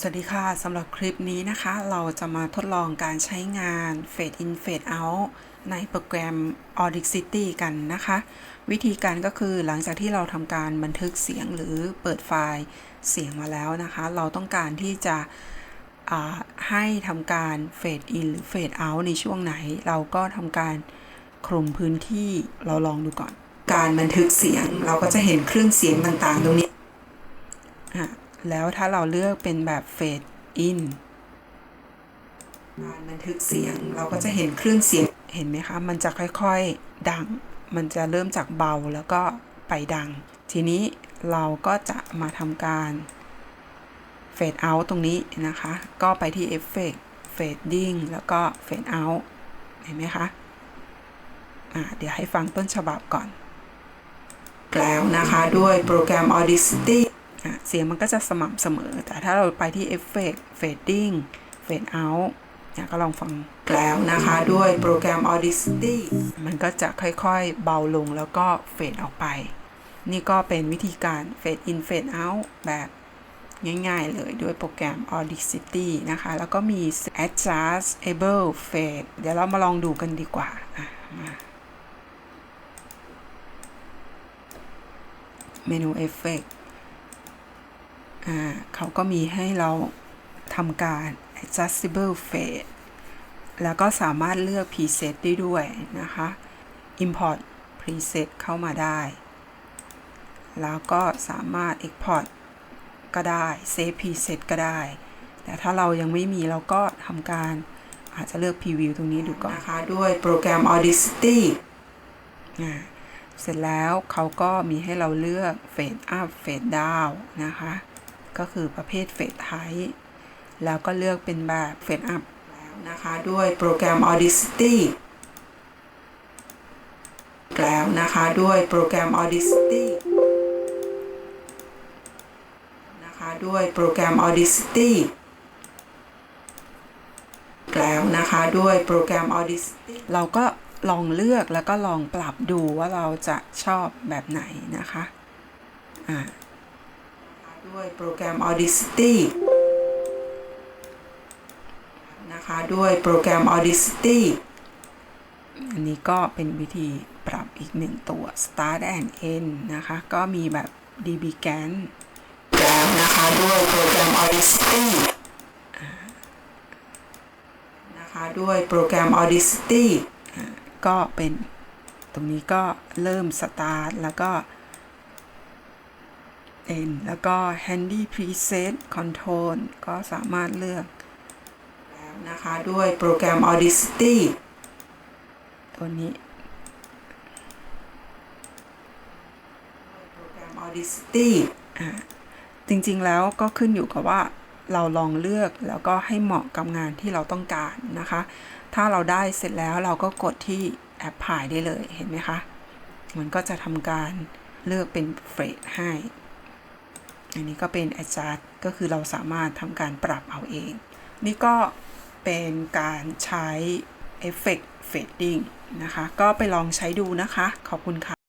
สวัสดีค่ะสำหรับคลิปนี้นะคะ เราจะมาทดลองการใช้งาน Fade in Fade out ในโปรแกรม Audacity กันนะคะ วิธีการก็คือหลังจากที่เราทำการบันทึกเสียงหรือเปิดไฟล์เสียงมาแล้วนะคะ เราต้องการที่จะให้ทำการ Fade in หรือ Fade out ในช่วงไหน เราก็ทำการคลุมพื้นที่เราลองดูก่อน การบันทึกเสียงเราก็จะเห็นเครื่องเสียงต่างๆ ตรงนี้ แล้วถ้าเราเลือกเป็นแบบเฟดอินการบันทึกเสียงเราก็จะเห็นคลื่นเสียงเห็นไหมคะ มันจะค่อยๆดัง มันจะเริ่มจากเบาแล้วก็ไปดัง ทีนี้เราก็จะมาทำการเฟดเอาตรงนี้นะคะ ก็ไปที่เอฟเฟกเฟดดิ้งแล้วก็เฟดเอาเห็นไหมคะอะเดี๋ยวให้ฟังต้นฉบับก่อน แล้วนะคะด้วยโปรแกรม Audacity เสียงมันก็จะสม่ำเสมอ แต่ถ้าเราไปที่เอฟเฟกต์เฟดดิ้งเฟดเอาท์เนี่ยก็ลองฟังแล้วนะคะด้วยโปรแกรม Audacity มันก็จะค่อยๆเบาลงแล้วก็เฟดออกไป นี่ก็เป็นวิธีการเฟดอินเฟดเอาท์แบบง่ายๆเลยด้วยโปรแกรม Audacity นะคะ แล้วก็มี adjustable fade เดี๋ยวเรามาลองดูกันดีกว่าอะมาเมนูเอฟ เฟกอ่าเขาก็มีให้เราทำการ adjustable fade แล้วก็สามารถเลือก preset ได้ด้วยนะคะ import preset เข้ามาได้ แล้วก็สามารถ export ก็ได้ save preset ก็ได้ แต่ถ้าเรายังไม่มีเราก็ทำการอาจจะเลือก preview ตรงนี้ดูก่อนนะคะ ด้วยโปรแกรม Audacity อ่าเสร็จแล้วเขาก็มีให้เราเลือก Fade up Fade down นะคะ ก็คือประเภท Fade Type แล้วก็เลือกเป็นแบบ Fade up แล้วนะคะ ด้วยโปรแกรม Audacity แล้วนะคะด้วยโปรแกรม Audacity นะคะด้วยโปรแกรม Audacity แล้วนะคะด้วยโปรแกรม Audacity เราก็ลองเลือกแล้วก็ลองปรับดูว่าเราจะชอบแบบไหนนะคะ อ่า ด้วยโปรแกรม Audacity นะคะด้วยโปรแกรม Audacity อันนี้ก็เป็นวิธีปรับอีกหนึ่งตัว Start and End นะคะ ก็มีแบบ dbGAN แล้วนะคะด้วยโปรแกรม Audacity นะคะด้วยโปรแกรม Audacity ก็เป็นตรงนี้ก็เริ่ม Start แล้วก็ N แล้วก็ Handy Preset Control ก็สามารถเลือกแล้วนะคะ ด้วยโปรแกรม Audacity ตัวนี้ โปรแกรม Audacity อ่าจริงๆแล้วก็ขึ้นอยู่กับว่าเราลองเลือกแล้วก็ให้เหมาะกับงานที่เราต้องการนะคะ ถ้าเราได้เสร็จแล้วเราก็กดที่แอปพลายได้เลยเห็นไหมคะ มันก็จะทำการเลือกเป็นเฟรดให้ อันนี้ก็เป็น adjust ก็คือเราสามารถทำการปรับเอาเอง นี่ก็เป็นการใช้ Effect Fading นะคะ ก็ไปลองใช้ดูนะคะ ขอบคุณค่ะ